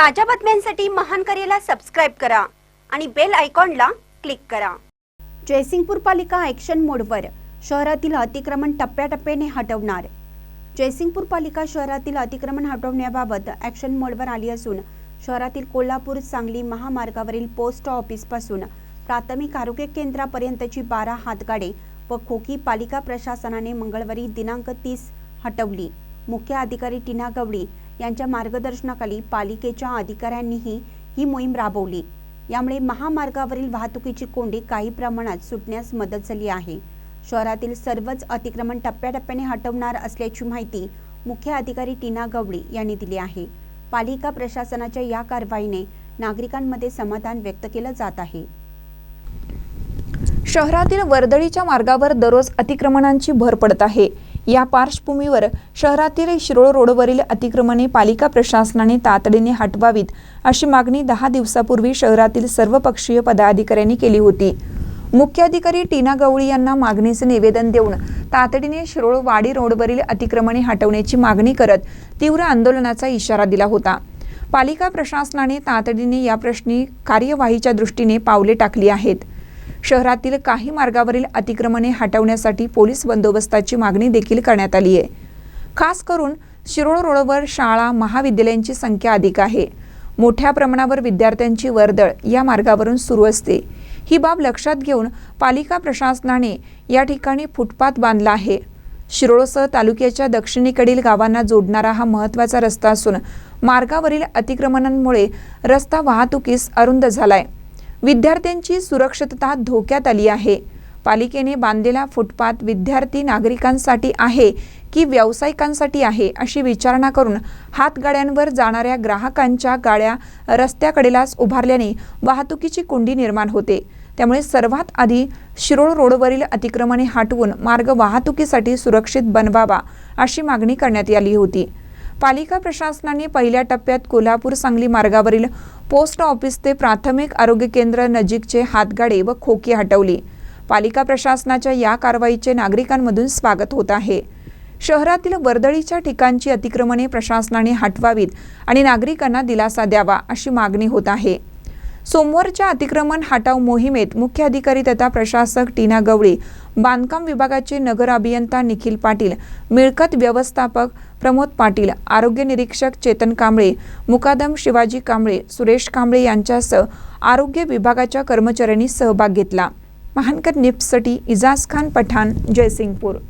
ताज्या बातम्यांसाठी महान करेला सबस्क्राईब करा आणि बेल आयकॉनला क्लिक करा. जयसिंगपूर पालिका ॲक्शन मोडवर शहरातील अतिक्रमण टप्प्याटप्प्याने हटवणार. जयसिंगपूर पालिका शहरातील अतिक्रमण हटवण्याबाबत ॲक्शन मोडवर आली असून शहरातील कोल्हापूर सांगली महामार्गावरील पोस्ट ऑफिसपासून प्राथमिक आरोग्य केंद्रापर्यंतची बारा हातगाडे व खोकी पालिका प्रशासनाने मंगळवारी दिनांक तीस हटवली. मुख्य अधिकारी टीना गवळी यांच्या मार्गदर्शनाखाली पालिकेच्या अधिकाऱ्यांनीही ही मोहीम राबवली. यामुळे महामार्गावरील वाहतुकीची कोंडी काही प्रमाणात सुटण्यास मदत झाली आहे. शहरातील सर्वच अतिक्रमण टप्प्याटप्प्याने हटवणार असल्याची माहिती मुख्य अधिकारी टीना गवळी यांनी दिली आहे. पालिका प्रशासनाच्या या कारवाईने नागरिकांमध्ये समाधान व्यक्त केलं जात आहे. शहरातील वर्दळीच्या मार्गावर दररोज अतिक्रमणांची भर पडत आहे. या पार्श्वभूमीवर शहरातील शिरोळ रोडवरील अतिक्रमणे पालिका प्रशासनाने तातडीने हटवावीत अशी मागणी दहा दिवसापूर्वी शहरातील सर्वपक्षीय पदाधिकाऱ्यांनी केली होती. मुख्याधिकारी टीना गवळी यांना मागणीचे निवेदन देऊन तातडीने शिरोळ वाडी रोडवरील अतिक्रमणे हटवण्याची मागणी करत तीव्र आंदोलनाचा इशारा दिला होता. पालिका प्रशासनाने तातडीने या प्रश्नी कार्यवाहीच्या दृष्टीने पावले टाकली आहेत. शहरातील काही मार्गावरील अतिक्रमणे हटवण्यासाठी पोलीस बंदोबस्ताची मागणी देखील करण्यात आली आहे. खास करून शिरोळ रोडवर शाळा महाविद्यालयांची संख्या अधिक आहे. मोठ्या प्रमाणावर विद्यार्थ्यांची वर्दळ या मार्गावरून सुरू असते. ही बाब लक्षात घेऊन पालिका प्रशासनाने या ठिकाणी फुटपाथ बांधला आहे. शिरोळसह तालुक्याच्या दक्षिणेकडील गावांना जोडणारा हा महत्त्वाचा रस्ता असून मार्गावरील अतिक्रमणांमुळे रस्ता वाहतुकीस अरुंद झालाय. विद्यार्थ्यांची सुरक्षितता धोक्यात आली आहे. पालिकेने बांधलेला फुटपाथ विद्यार्थी नागरिकांसाठी आहे की व्यावसायिकांसाठी आहे अशी विचारणा करून हातगाड्यांवर जाणाऱ्या ग्राहकांच्या गाड्या रस्त्याकडेलाच उभारल्याने वाहतुकीची कोंडी निर्माण होते. त्यामुळे सर्वात आधी शिरोळ रोडवरील अतिक्रमणे हटवून मार्ग वाहतुकीसाठी सुरक्षित बनवावा अशी मागणी करण्यात आली होती. पालिका प्रशासनाने पहिल्या टप्प्यात कोल्हापूर सांगली मार्गावरील पोस्ट ऑफिस ते प्राथमिक आरोग्य केंद्र नजीकचे हातगाडे व खोकी हटवली. पालिका प्रशासनाच्या या कारवाईचे नागरिकांमधून स्वागत होत आहे. शहरातील वर्दळीच्या ठिकाणची अतिक्रमणे प्रशासनाने हटवावीत आणि नागरिकांना दिलासा द्यावा अशी मागणी होत आहे. सोमवारच्या अतिक्रमण हटाव मोहिमेत मुख्य अधिकारी तथा प्रशासक टीना गवळी बांधकाम विभागाचे नगर अभियंता निखिल पाटील मिळकत व्यवस्थापक प्रमोद पाटील आरोग्य निरीक्षक चेतन कांबळे मुकादम शिवाजी कांबळे सुरेश कांबळे यांच्यासह आरोग्य विभागाच्या कर्मचाऱ्यांनी सहभाग घेतला. महानकर निप्ससाठी इजाज खान पठाण जयसिंगपूर.